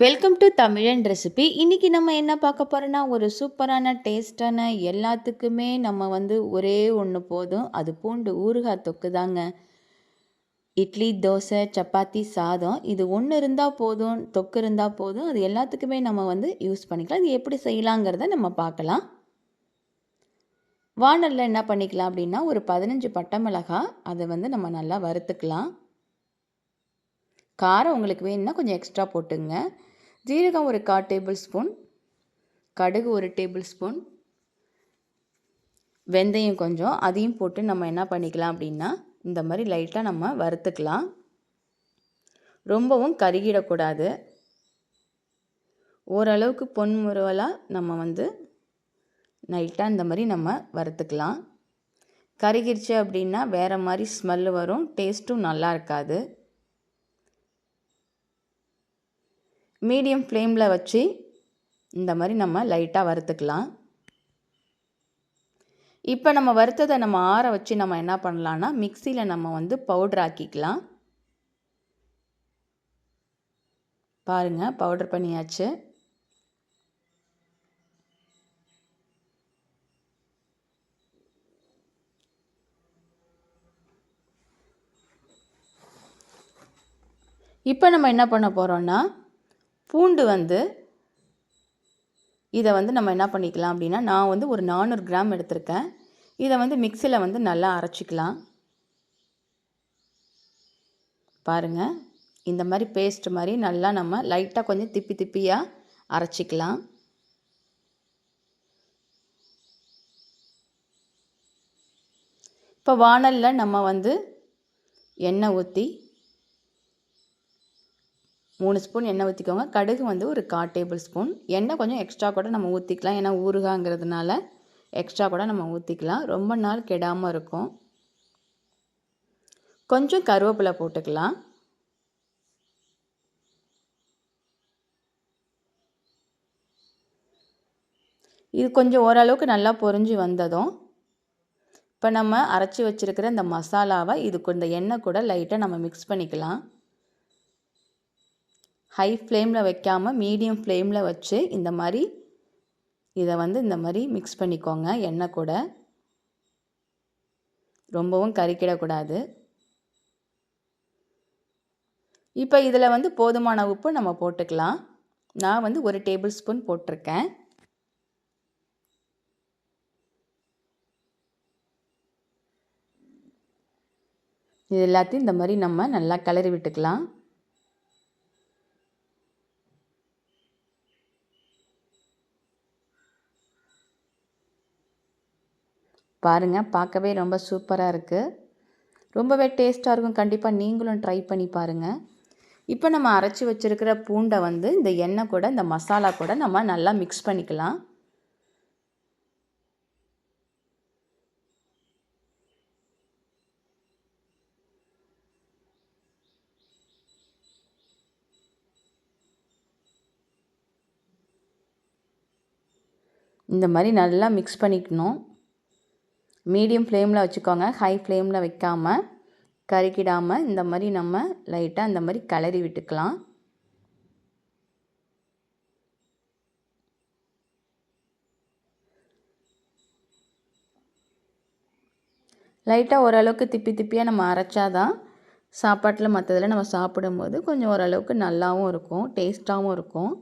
Welcome to தமிழன் recipe இன்றைக்கி நம்ம என்ன பார்க்க போகிறோன்னா ஒரு சூப்பரான டேஸ்டான எல்லாத்துக்குமே நம்ம வந்து ஒரே ஒன்று போதும். அது பூண்டு ஊறுகாய் தொக்கு தாங்க. இட்லி தோசை சப்பாத்தி சாதம். இது ஒன்று இருந்தால் போதும் தொக்கு இருந்தால் போதும். அது எல்லாத்துக்குமே நம்ம வந்து யூஸ் பண்ணிக்கலாம். இது எப்படி செய்யலாங்கிறத நம்ம பார்க்கலாம். வானலில் என்ன பண்ணிக்கலாம் அப்படின்னா ஒரு பதினஞ்சு பட்டை மிளகாய் அதை வந்து நம்ம நல்லா வறுத்துக்கலாம். காரம் உங்களுக்கு வேணும்னா கொஞ்சம் எக்ஸ்ட்ரா போட்டுங்க. ஜீரகம் ஒரு கால் டேபிள் ஸ்பூன் கடுகு ஒரு டேபிள் ஸ்பூன் வெந்தயம் கொஞ்சம் அதையும் போட்டு நம்ம என்ன பண்ணிக்கலாம் அப்படின்னா இந்த மாதிரி லைட்டாக நம்ம வறுத்துக்கலாம். ரொம்பவும் கருகிடக்கூடாது. ஓரளவுக்கு பொன்முறுவலாக நம்ம வந்து நைட்டாக இந்த மாதிரி நம்ம வறுத்துக்கலாம். கருகிருச்சு அப்படின்னா வேறு மாதிரி ஸ்மெல்லு வரும் டேஸ்ட்டும் நல்லா இருக்காது. மீடியம் ஃப்ளேமில் வச்சு இந்த மாதிரி நம்ம லைட்டாக வறுத்துக்கலாம். இப்போ நம்ம வறுத்ததை நம்ம ஆற வச்சு நம்ம என்ன பண்ணலான்னா மிக்சியில் நம்ம வந்து பவுடர் ஆக்கிக்கலாம். பாருங்கள் பவுடர் பண்ணியாச்சு. இப்போ நம்ம என்ன பண்ண போகிறோன்னா பூண்டு வந்து இதை வந்து நம்ம என்ன பண்ணிக்கலாம் அப்படின்னா நான் வந்து ஒரு நானூறு கிராம் எடுத்திருக்கேன். இதை வந்து மிக்சியில் வந்து நல்லா அரைச்சிக்கலாம். பாருங்கள் இந்த மாதிரி பேஸ்ட் மாதிரி நல்லா நம்ம லைட்டாக கொஞ்சம் திப்பி திப்பியாக அரைச்சிக்கலாம். இப்போ வானலில் நம்ம வந்து எண்ணெய் ஊற்றி மூணு ஸ்பூன் எண்ணெய் ஊற்றிக்கோங்க கடுகு வந்து ஒரு கால் டேபிள் ஸ்பூன். எண்ணெய் கொஞ்சம் எக்ஸ்ட்ரா கூட நம்ம ஊற்றிக்கலாம் ஏன்னா ஊறுகாங்கிறதுனால எக்ஸ்ட்ரா கூட நம்ம ஊற்றிக்கலாம் ரொம்ப நாள் கெடாமல் இருக்கும். கொஞ்சம் கருவேப்பிலை போட்டுக்கலாம். இது கொஞ்சம் ஓரளவுக்கு நல்லா பொரிஞ்சு வந்ததும் இப்போ நம்ம அரைச்சி வச்சுருக்கிற இந்த மசாலாவை இதுக்கு இந்த எண்ணெய் கூட லைட்டாக நம்ம மிக்ஸ் பண்ணிக்கலாம். ஹை ஃப்ளேமில் வைக்காமல் மீடியம் ஃப்ளேமில் வச்சு இந்த மாதிரி இதை வந்து இந்த மாதிரி மிக்ஸ் பண்ணிக்கோங்க. எண்ணெய் கூட. ரொம்பவும் கறிக்கிடக்கூடாது இப்போ இதில் வந்து போதுமான உப்பு நம்ம போட்டுக்கலாம். நான் வந்து ஒரு டேபிள் ஸ்பூன் போட்டிருக்கேன். இது எல்லாத்தையும் இந்த மாதிரி நம்ம நல்லா கிளறி விட்டுக்கலாம். பாருங்கள் பார்க்கவே ரொம்ப சூப்பராக இருக்குது ரொம்பவே டேஸ்ட்டாக இருக்கும். கண்டிப்பாக நீங்களும் ட்ரை பண்ணி பாருங்கள் இப்போ நம்ம அரைச்சி வச்சுருக்கிற பூண்டை வந்து இந்த எண்ணெய் கூட இந்த மசாலா கூட நம்ம நல்லா மிக்ஸ் பண்ணிக்கலாம். இந்த மாதிரி நல்லா மிக்ஸ் பண்ணிக்கணும். மீடியம் ஃப்ளேமில் வச்சுக்கோங்க. ஹை ஃப்ளேமில் வைக்காமல் கருக்கிடாமல் இந்த மாதிரி நம்ம லைட்டாக இந்த மாதிரி கிளறி விட்டுக்கலாம். லைட்டாக ஓரளவுக்கு திப்பி திப்பியாக நம்ம அரைச்சாதான் சாப்பாட்டில் மற்றதில் நம்ம சாப்பிடும்போது கொஞ்சம் ஓரளவுக்கு நல்லாவும் இருக்கும் டேஸ்ட்டாகவும் இருக்கும்.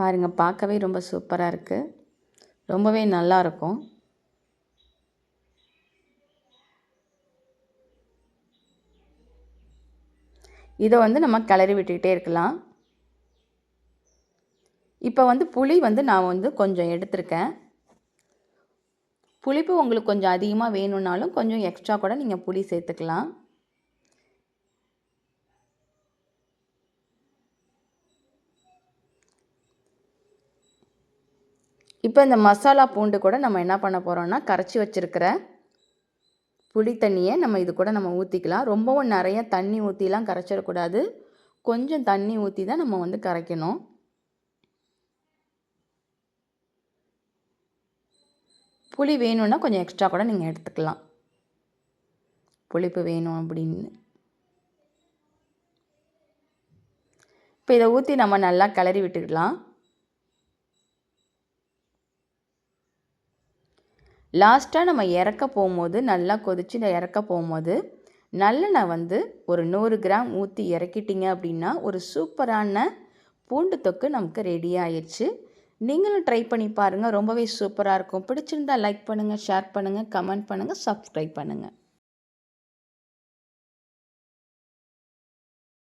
பாருங்கள் பார்க்கவே ரொம்ப சூப்பராக இருக்குது ரொம்பவே நல்லாயிருக்கும் இதை வந்து நம்ம கிளறி விட்டுக்கிட்டே இருக்கலாம். இப்போ வந்து புளி வந்து நான் வந்து கொஞ்சம் எடுத்திருக்கேன். புளிப்பு உங்களுக்கு கொஞ்சம் அதிகமாக வேணும்னாலும் கொஞ்சம் எக்ஸ்ட்ரா கூட நீங்கள் புளி சேர்த்துக்கலாம். இப்போ இந்த மசாலா பூண்டு கூட நம்ம என்ன பண்ண போகிறோம்னா கரைச்சி வச்சுருக்கிற புளி தண்ணியை நம்ம இது கூட நம்ம ஊற்றிக்கலாம் ரொம்பவும் நிறைய தண்ணி ஊற்றிலாம் கரைச்சிடக்கூடாது. கொஞ்சம் தண்ணி ஊற்றி தான் நம்ம வந்து கரைக்கணும். புளி வேணும்னா கொஞ்சம் எக்ஸ்ட்ரா கூட நீங்கள் எடுத்துக்கலாம். புளிப்பு வேணும் அப்படின்னு. இப்போ இதை ஊற்றி நம்ம நல்லா கிளறி விட்டுக்கலாம். லாஸ்ட்டாக நம்ம இறக்க போகும்போது நல்லா கொதித்து இந்த இறக்க போகும்போது நல்லெண்ணெய் வந்து ஒரு நூறு கிராம் ஊற்றி இறக்கிட்டிங்க அப்படின்னா ஒரு சூப்பரான பூண்டு தொக்கு நமக்கு ரெடி ஆயிடுச்சு நீங்களும் ட்ரை பண்ணி பாருங்கள் ரொம்பவே சூப்பராக இருக்கும். பிடிச்சிருந்தா லைக் பண்ணுங்கள் ஷேர் பண்ணுங்கள் கமெண்ட் பண்ணுங்கள் சப்ஸ்கிரைப் பண்ணுங்கள்